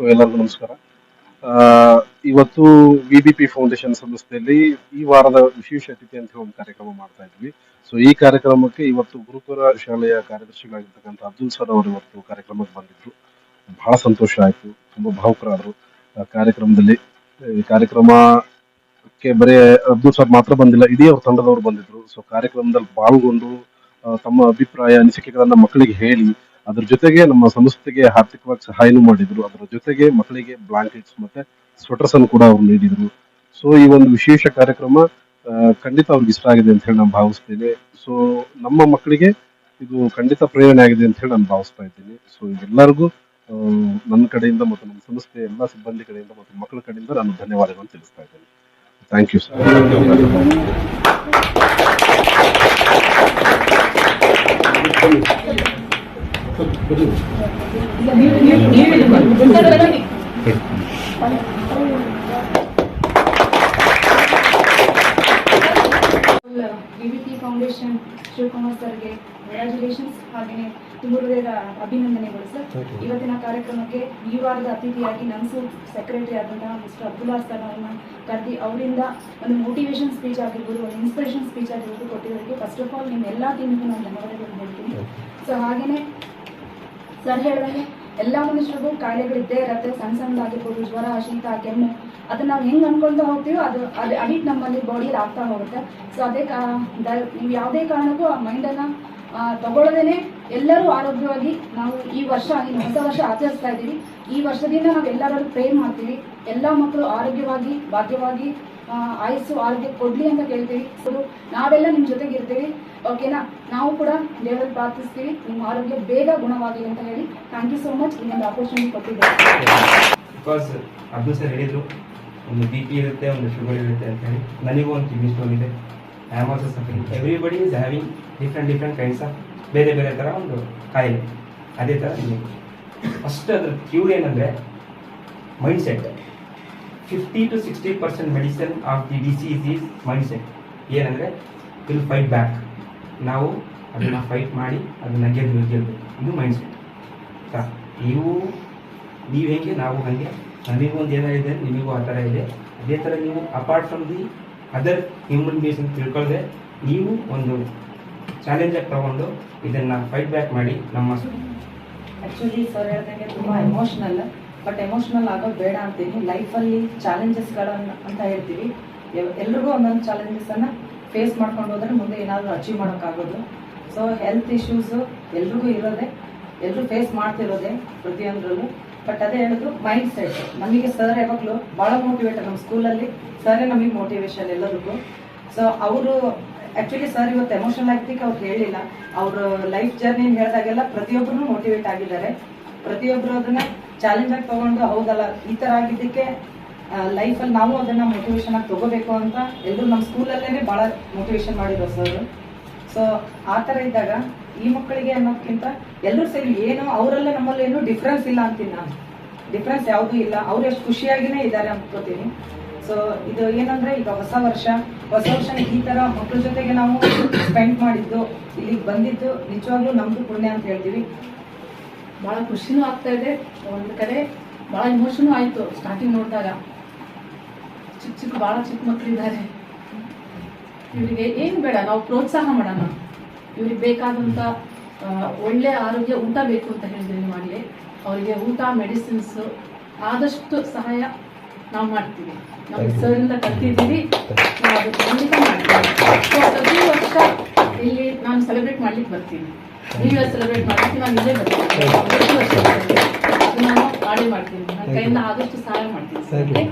So ಎಲ್ಲರಿಗೂ ನಮಸ್ಕಾರ. ಇವತ್ತು ವಿ ಬಿ ಪಿ ಫೌಂಡೇಶನ್ ಸಂಸ್ಥೆಯಲ್ಲಿ ಈ ವಾರದ ವಿಶೇಷ ಅತಿಥಿ ಅಂತ ಹೇಳಿ ಒಂದು ಕಾರ್ಯಕ್ರಮ ಮಾಡ್ತಾ ಇದ್ವಿ. ಸೊ ಈ ಕಾರ್ಯಕ್ರಮಕ್ಕೆ ಇವತ್ತು ಗುರುಕುಲ ಶಾಲೆಯ ಕಾರ್ಯದರ್ಶಿಗಳಾಗಿರ್ತಕ್ಕಂಥ ಅಬ್ದುಲ್ ಸರ್ ಅವರು ಇವತ್ತು ಕಾರ್ಯಕ್ರಮಕ್ಕೆ ಬಂದಿದ್ರು. ಬಹಳ ಸಂತೋಷ ಆಯಿತು. ತುಂಬಾ ಭಾವುಕರಾದರು. ಕಾರ್ಯಕ್ರಮದಲ್ಲಿ, ಈ ಕಾರ್ಯಕ್ರಮಕ್ಕೆ ಬರೀ ಅಬ್ದುಲ್ ಸರ್ ಮಾತ್ರ ಬಂದಿಲ್ಲ ಇಡೀ ಅವ್ರ ತಂಡದವರು ಬಂದಿದ್ರು. ಸೊ ಕಾರ್ಯಕ್ರಮದಲ್ಲಿ ಪಾಲ್ಗೊಂಡು ತಮ್ಮ ಅಭಿಪ್ರಾಯ, ಅನಿಸಿಕೆಗಳನ್ನ ಮಕ್ಕಳಿಗೆ ಹೇಳಿ ಅದ್ರ ಜೊತೆಗೆ ನಮ್ಮ ಸಂಸ್ಥೆಗೆ ಆರ್ಥಿಕವಾಗಿ ಸಹಾಯನೂ ಮಾಡಿದ್ರು. ಅದರ ಜೊತೆಗೆ ಮಕ್ಕಳಿಗೆ ಬ್ಲಾಂಕೆಟ್ಸ್ ಮತ್ತೆ ಸ್ವೆಟರ್ಸ್ ಅನ್ನು ಕೂಡ ಅವ್ರು ನೀಡಿದ್ರು. ಸೊ ಈ ಒಂದು ವಿಶೇಷ ಕಾರ್ಯಕ್ರಮ ಖಂಡಿತ ಅವ್ರಿಗೆ ಇಷ್ಟ ಆಗಿದೆ ಅಂತ ಹೇಳಿ ನಾನು ಭಾವಿಸ್ತೇನೆ. ಸೊ ನಮ್ಮ ಮಕ್ಕಳಿಗೆ ಇದು ಖಂಡಿತ ಪ್ರೇರಣೆ ಆಗಿದೆ ಅಂತ ಹೇಳಿ ನಾನು ಭಾವಿಸ್ತಾ ಇದ್ದೀನಿ. ಸೊ ಎಲ್ಲರಿಗೂ ನನ್ನ ಕಡೆಯಿಂದ ಮತ್ತು ನಮ್ಮ ಸಂಸ್ಥೆ ಎಲ್ಲ ಸಿಬ್ಬಂದಿ ಕಡೆಯಿಂದ ಮತ್ತು ಮಕ್ಕಳ ಕಡೆಯಿಂದ ನಾನು ಧನ್ಯವಾದಗಳನ್ನು ತಿಳಿಸ್ತಾ ಇದ್ದೇನೆ. Thank you sir foundation Shivakumar ಸರ್ಗೆ ಕಂಗ್ರ್ಯಾಚುಲೇಷನ್ಸ್ ಹಾಗೆಯೇ ತುಂಬ ಹೃದಯದ ಅಭಿನಂದನೆಗಳು ಸರ್. ಇವತ್ತಿನ ಕಾರ್ಯಕ್ರಮಕ್ಕೆ ಈ ವಾರದ ಅತಿಥಿಯಾಗಿ ನನ್ಸು ಸೆಕ್ರೆಟರಿ ಆದಂತಹ ಮಿಸ್ಟರ್ ಅಬ್ದುಲ್ಲಾ ಸರ್ ಅವ್ರನ್ನ ಕರೆದಿ ಅವರಿಂದ ಒಂದು ಮೋಟಿವೇಶನ್ ಸ್ಪೀಚ್ ಆಗಿರ್ಬೋದು ಒಂದು ಇನ್ಸ್ಪಿರೇಷನ್ ಸ್ಪೀಚ್ ಆಗಿರ್ಬೋದು ಕೊಟ್ಟಿರೋದಕ್ಕೆ ಫಸ್ಟ್ ಆಫ್ ಆಲ್ ನಿಮ್ಮ ಎಲ್ಲ ಟೀಮಿಗೂ ನಾನು ಧನ್ಯವಾದಗಳು ಹೇಳ್ತೀನಿ. ಸೊ ಹಾಗೆಯೇ ಸರ್ ಹೇಳಿದಂಗೆ ಎಲ್ಲ ಮನುಷ್ಯರಿಗೂ ಕಾಯಿಲೆಗಳಿದ್ದೇ ಇರತ್ತೆ, ಸಣ್ಣ ಸಣ್ಣದಾಗಿರ್ಬೋದು ಜ್ವರ, ಶೀತ, ಕೆಮ್ಮು, ಅದನ್ನ ನಾವು ಹೆಂಗೆ ಅನ್ಕೊಳ್ತಾ ಹೋಗ್ತೀವೋ ಅದು ಅದು ಅಡಿಟ್ ನಮ್ಮಲ್ಲಿ ಬಾಡಿಯಲ್ಲಿ ಆಗ್ತಾ ಹೋಗುತ್ತೆ. ಸೊ ಅದೇ ನೀವು ಯಾವುದೇ ಕಾರಣಕ್ಕೂ ಆ ಮೈಂಡನ್ನು ತಗೊಳ್ಳದೇನೆ ಎಲ್ಲರೂ ಆರೋಗ್ಯವಾಗಿ ನಾವು ಈ ವರ್ಷ, ಈ ಹೊಸ ವರ್ಷ ಆಚರಿಸ್ತಾ ಇದ್ದೀವಿ. ಈ ವರ್ಷದಿಂದ ನಾವು ಎಲ್ಲರೂ ಪ್ರೇ ಮಾಡ್ತೀವಿ ಎಲ್ಲ ಮಕ್ಕಳು ಆರೋಗ್ಯವಾಗಿ, ಭಾಗ್ಯವಾಗಿ ಆಯುಸ್ಸು ಆರೋಗ್ಯ ಕೊಡ್ಲಿ ಅಂತ ಕೇಳ್ತೀವಿ. ನಾವೆಲ್ಲ ನಿಮ್ಮ ಜೊತೆಗೆ ಇರ್ತೀವಿ. ಓಕೆನಾ ನಾವು ಕೂಡ ದೇವರಲ್ಲಿ ಪ್ರಾರ್ಥಿಸ್ತೀವಿ. ನಿಮ್ಮ ಆರೋಗ್ಯ ಬೇಗ ಗುಣವಾಗಲಿ ಅಂತ ಹೇಳಿ. ಥ್ಯಾಂಕ್ ಯು ಸೋ ಮಚ್ ಇನ್ನೊಂದು ಆಪರ್ಚುನಿಟಿ ಕೊಟ್ಟಿದ್ದೇವೆ ಬಿಕಾಸ್ ಅಬ್ದುಲ್ ಸರ್ ಹೇಳಿದ್ರು, ಒಂದು ಬಿ ಪಿ ಇರುತ್ತೆ, ಒಂದು ಶುಗರ್ ಇರುತ್ತೆ ಅಂತ ಹೇಳಿ. ನನಗೂ ಒಂದು ಕಿಡ್ನಿ ಸ್ಟೋನ್ ಇದೆ. I am also suffering everybody is having different different kinds of ಬೇರೆ ಬೇರೆ ಥರ ಒಂದು ಕಾಯಿಲೆ. ಅದೇ ಥರ ಫಸ್ಟ್ ಅದ್ರ ಕ್ಯೂರ್ ಏನಂದರೆ mind set fifty to sixty percent medicine of the disease is mind set ಏನಂದರೆ ವಿಲ್ ಫೈಟ್ ಬ್ಯಾಕ್ ನಾವು ಅದನ್ನು ಫೈಟ್ ಮಾಡಿ ಅದನ್ನು ಗೆದ್ದು ಗೆಲ್ಲಬೇಕು ಇದು ಮೈಂಡ್ ಸೆಟ್ ಸಾ ನೀವು ನೀವು ಹೇಗೆ ನಾವು ಹಾಗೆ. ನಮಗೂ ಒಂದು ಇದೆ ನಿಮಗೂ ಆ ಥರ ಇದೆ. ಅದೇ ಥರ ನೀವು apart from the other human beings ಅಂತ ತಿಳ್ಕೊಳ್ಳದೆ ನೀವು ಒಂದು ಚಾಲೆಂಜಾಗಿ ತಗೊಂಡು ಇದನ್ನು ಫೈಟ್ ಬ್ಯಾಕ್ ಮಾಡಿ ನಮ್ಮ ಆಕ್ಚುಲಿ ಸರ್ ಹೇಳ್ದಂಗೆ ತುಂಬಾ ಎಮೋಷನಲ್ ಬಟ್ ಎಮೋಷನಲ್ ಆಗೋದು ಬೇಡ ಅಂತೀನಿ. ಲೈಫಲ್ಲಿ ಚಾಲೆಂಜಸ್ಗಳನ್ನು ಅಂತ ಹೇಳ್ತೀವಿ. ಎಲ್- ಎಲ್ರಿಗೂ ಒಂದೊಂದು ಚಾಲೆಂಜಸ್ ಅನ್ನ ಫೇಸ್ ಮಾಡ್ಕೊಂಡು ಹೋದ್ರೆ ಮುಂದೆ ಏನಾದರೂ ಅಚೀವ್ ಮಾಡೋಕ್ಕಾಗೋದು. ಸೊ ಹೆಲ್ತ್ ಇಶ್ಯೂಸು ಎಲ್ರಿಗೂ ಇರೋದೆ. ಎಲ್ಲರೂ ಫೇಸ್ ಮಾಡ್ತಿರೋದೆ ಪ್ರತಿಯೊಂದರಲ್ಲೂ. ಬಟ್ ಅದೇ ಹೇಳಿದ್ರು ಮೈಂಡ್ ಸೆಟ್ ನಮಗೆ ಸರ್ ಯಾವಾಗಲೂ ಭಾಳ ಮೋಟಿವೇಟರ್ ನಮ್ಮ ಸ್ಕೂಲಲ್ಲಿ ಸರೇ ನಮಗೆ ಮೋಟಿವೇಶನ್ ಎಲ್ಲರಿಗೂ ಸೊ ಅವರು ಆ್ಯಕ್ಚುಲಿ ಸರ್ ಇವತ್ತು ಎಮೋಷನಲ್ ಆಗ್ತಿಕ್ಕೆ ಅವ್ರು ಹೇಳಿಲ್ಲ. ಅವರು ಲೈಫ್ ಜರ್ನಿ ಹೇಳಿದಾಗೆಲ್ಲ ಪ್ರತಿಯೊಬ್ಬರು ಮೋಟಿವೇಟ್ ಆಗಿದ್ದಾರೆ. ಪ್ರತಿಯೊಬ್ಬರು ಅದನ್ನ ಚಾಲೆಂಜ್ ಆಗಿ ತಗೊಂಡು ಹೌದಲ್ಲ? ಈ ತರ ಆಗಿದ್ದಕ್ಕೆ ಲೈಫಲ್ಲಿ ನಾವು ಅದನ್ನ ಮೋಟಿವೇಶನ್ ಆಗಿ ತಗೋಬೇಕು ಅಂತ ಎಲ್ಲರೂ ನಮ್ಮ ಸ್ಕೂಲಲ್ಲೇ ಭಾಳ ಮೋಟಿವೇಶನ್ ಮಾಡಿದ್ರು ಸರ್ ಸೊ ಆ ಥರ ಇದ್ದಾಗ ಈ ಮಕ್ಕಳಿಗೆ ಅನ್ನೋದಕ್ಕಿಂತ ಎಲ್ಲರೂ ಸೇರಿ ಏನು ಅವರಲ್ಲೇ ನಮ್ಮಲ್ಲಿ ಏನು ಡಿಫ್ರೆನ್ಸ್ ಇಲ್ಲ ಅಂತೀನಿ ನಾನು. ಡಿಫ್ರೆನ್ಸ್ ಯಾವುದೂ ಇಲ್ಲ. ಅವ್ರು ಎಷ್ಟು ಖುಷಿಯಾಗಿನೇ ಇದ್ದಾರೆ ಅನ್ಕೋತೀನಿ. ಸೊ ಇದು ಏನಂದ್ರೆ ಈಗ ಹೊಸ ವರ್ಷ. ಹೊಸ ವರ್ಷ ಈ ತರ ಮಕ್ಕಳ ಜೊತೆಗೆ ನಾವು ಸ್ಪೆಂಡ್ ಮಾಡಿದ್ದು, ಇಲ್ಲಿಗೆ ಬಂದಿದ್ದು ನಿಜವಾಗ್ಲೂ ನಮ್ದು ಪುಣ್ಯ ಅಂತ ಹೇಳ್ತೀವಿ. ಭಾಳ ಖುಷಿನೂ ಆಗ್ತಾ ಇದೆ. ಒಂದು ಕಡೆ ಭಾಳ ಇಮೋಷನೂ ಆಯಿತು ಸ್ಟಾರ್ಟಿಂಗ್ ನೋಡಿದಾಗ. ಚಿಕ್ಕ ಚಿಕ್ಕ ಭಾಳ ಚಿಕ್ಕ ಮಕ್ಕಳಿದ್ದಾರೆ ಇವರಿಗೆ ಏನು ಬೇಡ ನಾವು ಪ್ರೋತ್ಸಾಹ ಮಾಡೋಣ. ಇವ್ರಿಗೆ ಬೇಕಾದಂಥ ಒಳ್ಳೆ ಆರೋಗ್ಯ ಊಟ ಬೇಕು ಅಂತ ಹೇಳಿದ್ರೆ ಮಾಡಿ ಅವರಿಗೆ ಊಟ ಮೆಡಿಸಿನ್ಸ್ ಆದಷ್ಟು ಸಹಾಯ ನಾವು ಮಾಡ್ತೀವಿ. ನಾವು ಸರಿಂದ ಕಲ್ತಿದ್ದೀವಿ ನಾವು ಖಂಡಿತ ಮಾಡ್ತೀವಿ. ಪ್ರತಿ ವರ್ಷ ಇಲ್ಲಿ ನಾನು ಸೆಲೆಬ್ರೇಟ್ ಮಾಡ್ಲಿಕ್ಕೆ ಬರ್ತೀನಿ. ನ್ಯೂ ಇಯರ್ ಸೆಲೆಬ್ರೇಟ್ ಮಾಡ್ಲಿಕ್ಕೆ ನಾನು ಇಲ್ಲೇ ಬರ್ತೀನಿ. ಅದು ನಾನು ಮಾಡೇ ಮಾಡ್ತೀನಿ. ನನ್ನ ಕೈಯಿಂದ ಆದಷ್ಟು ಸಹಾಯ ಮಾಡ್ತೀನಿ?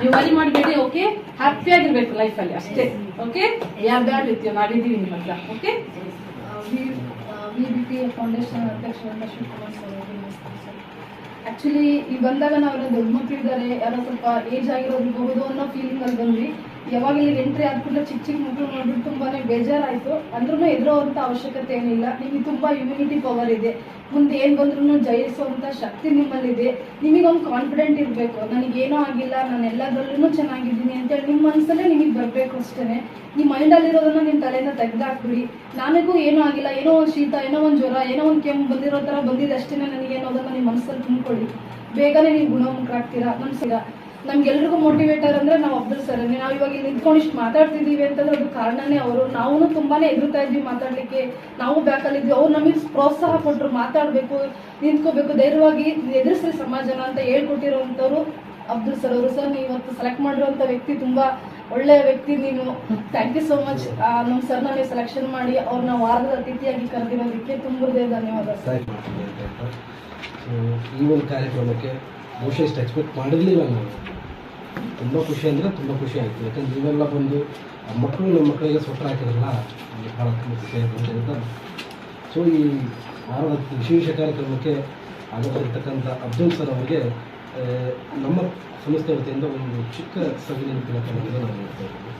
ನೀವು ವರಿ ಮಾಡಬೇಡಿ ಓಕೆ? ಹ್ಯಾಪಿ ಆಗಿರ್ಬೇಕು ಲೈಫಲ್ಲಿ ಅಷ್ಟೇ ಓಕೆ? ಯಾರು ರೀತಿಯ ಮಾಡಿದ್ದೀವಿ ನಿಮ್ಮ ಹತ್ರ okay? V B foundation Shivakumar sir actually ಈ ಬಂದಾಗ ನಾವೆಲ್ಲ ದೊಡ್ಡ ಮಕ್ಕಳಿದ್ದಾರೆ ಯಾರೋ ಸ್ವಲ್ಪ ಏಜ್ ಹೋಗೋದು ಅನ್ನೋ ಫೀಲಿಂಗ್ ಅಲ್ಲಿ ಬಂದ್ವಿ. ಯಾವಾಗ ಇಲ್ಲಿ ಎಂಟ್ರಿ ಆದ್ಬಿಟ್ಟು ಚಿಕ್ಕ ಚಿಕ್ಕ ಮಕ್ಕಳು ನೋಡ್ಬಿಟ್ಟು ತುಂಬಾನೇ ಬೇಜಾರಾಯಿತು. ಅಂದ್ರೂ ಎದುರೋವಂಥ ಅವಶ್ಯಕತೆ ಏನಿಲ್ಲ. ನಿಮಗೆ ತುಂಬಾ ಇಮ್ಯುನಿಟಿ ಪವರ್ ಇದೆ. ಮುಂದೆ ಏನು ಬಂದ್ರೂ ಜಯಿಸುವಂಥ ಶಕ್ತಿ ನಿಮ್ಮಲ್ಲಿದೆ. ನಿಮಗೊಂದು ಕಾನ್ಫಿಡೆಂಟ್ ಇರಬೇಕು. ನನಗೇನೂ ಆಗಿಲ್ಲ. ನಾನು ಎಲ್ಲದರಲ್ಲೂ ಚೆನ್ನಾಗಿದ್ದೀನಿ ಅಂತೇಳಿ ನಿಮ್ಮ ಮನಸ್ಸಲ್ಲೇ ನಿಮಗೆ ಬರಬೇಕು ಅಷ್ಟೇ ನಿಮ್ಮ ಮೈಂಡಲ್ಲಿರೋದನ್ನ ನಿಮ್ಮ ತಲೆಯಿಂದ ತೆಗೆದಾಕ್ಬಿಡಿ. ನನಗೂ ಏನೂ ಆಗಿಲ್ಲ. ಏನೋ ಒಂದು ಶೀತ, ಏನೋ ಒಂದು ಜ್ವರ, ಏನೋ ಒಂದು ಕೆಮ್ಮು ಬಂದಿರೋ ಥರ ಬಂದಿದೆ ಅಷ್ಟೇ ನನಗೆ ಅನ್ನೋದನ್ನ ನಿಮ್ಮ ಮನಸ್ಸಲ್ಲಿ ತುಂಬಿಕೊಳ್ಳಿ. ಬೇಗನೆ ನೀವು ಗುಣಮುಖರಾಗ್ತೀರಾ? ಸಿಗ ನಮ್ಗೆಲ್ರಿಗೂ ಮೋಟಿವೇಟರ್ ಅಂದ್ರೆ ನಾವು ಅಬ್ದುಲ್ ಸರ್ ನಾವು ಇವಾಗ ಇಲ್ಲಿ ನಿಂತ್ಕೊಂಡು ಇಷ್ಟು ಮಾತಾಡ್ತಿದ್ದೀವಿ ಅಂತಂದ್ರೆ ಅದು ಕಾರಣನೇ ಅವರು. ನಾವು ತುಂಬಾನೇ ಎದುರ್ತಾ ಇದ್ವಿ ಮಾತಾಡ್ಲಿಕ್ಕೆ. ನಾವು ಬ್ಯಾಕಲ್ಲಿದ್ವಿ ಅವ್ರು ನಮಗೆ ಪ್ರೋತ್ಸಾಹ ಕೊಟ್ಟರು ಮಾತಾಡಬೇಕು, ನಿಂತ್ಕೋಬೇಕು. ಧೈರ್ಯವಾಗಿ ಎದುರಿಸ್ರಿ ಸಮಾಜನ ಅಂತ ಹೇಳ್ಕೊಟ್ಟಿರುವಂತವ್ರು ಅಬ್ದುಲ್ ಸರ್ ಅವರು. ಸರ್ ನೀವು ಇವತ್ತು ಸೆಲೆಕ್ಟ್ ಮಾಡಿರುವಂಥ ವ್ಯಕ್ತಿ ತುಂಬಾ ಒಳ್ಳೆಯ ವ್ಯಕ್ತಿ ನೀನು. ಥ್ಯಾಂಕ್ ಯು ಸೋ ಮಚ್ ನಮ್ಮ ಸರ್ ನೀವು ಸೆಲೆಕ್ಷನ್ ಮಾಡಿ ಅವ್ರನ್ನ ವಾರದ ಅತಿಥಿಯಾಗಿ ಕರೆದಿರೋದಕ್ಕೆ ತುಂಬ ಧನ್ಯವಾದ ಸರ್ ಈ ಒಂದು ಕಾರ್ಯಕ್ರಮಕ್ಕೆ ಬಹುಶಃ ಇಷ್ಟು ಎಕ್ಸ್ಪೆಕ್ಟ್ ಮಾಡಿರಲಿಲ್ಲ ನಾನು. ತುಂಬ ಖುಷಿ ಅಂದರೆ ತುಂಬ ಖುಷಿ ಆಯಿತು. ಯಾಕಂದ್ರೆ ನೀವೆಲ್ಲ ಬಂದು ಮಕ್ಕಳು ನಮ್ಮ ಮಕ್ಕಳಿಗೆ ಸ್ವೆಟರ್ ಹಾಕಿದ್ರಲ್ಲ, ನಮಗೆ ಭಾಳ ಖುಷಿ ಅಂತ ಸೊ ಈ ವಾರದ ವಿಶೇಷ ಕಾರ್ಯಕ್ರಮಕ್ಕೆ ಆಗಮಿರ್ತಕ್ಕಂಥ ಅಬ್ದುಲ್ ಸರ್ ಅವರಿಗೆ ನಮ್ಮ ಸಂಸ್ಥೆ ವತಿಯಿಂದ ಒಂದು ಚಿಕ್ಕ ಸವಿ ನೆನಪಿನ ಕಾರ್ಯಕ್ರಮ ನಾವು ಮಾಡ್ತಾ ಇದ್ದೀವಿ.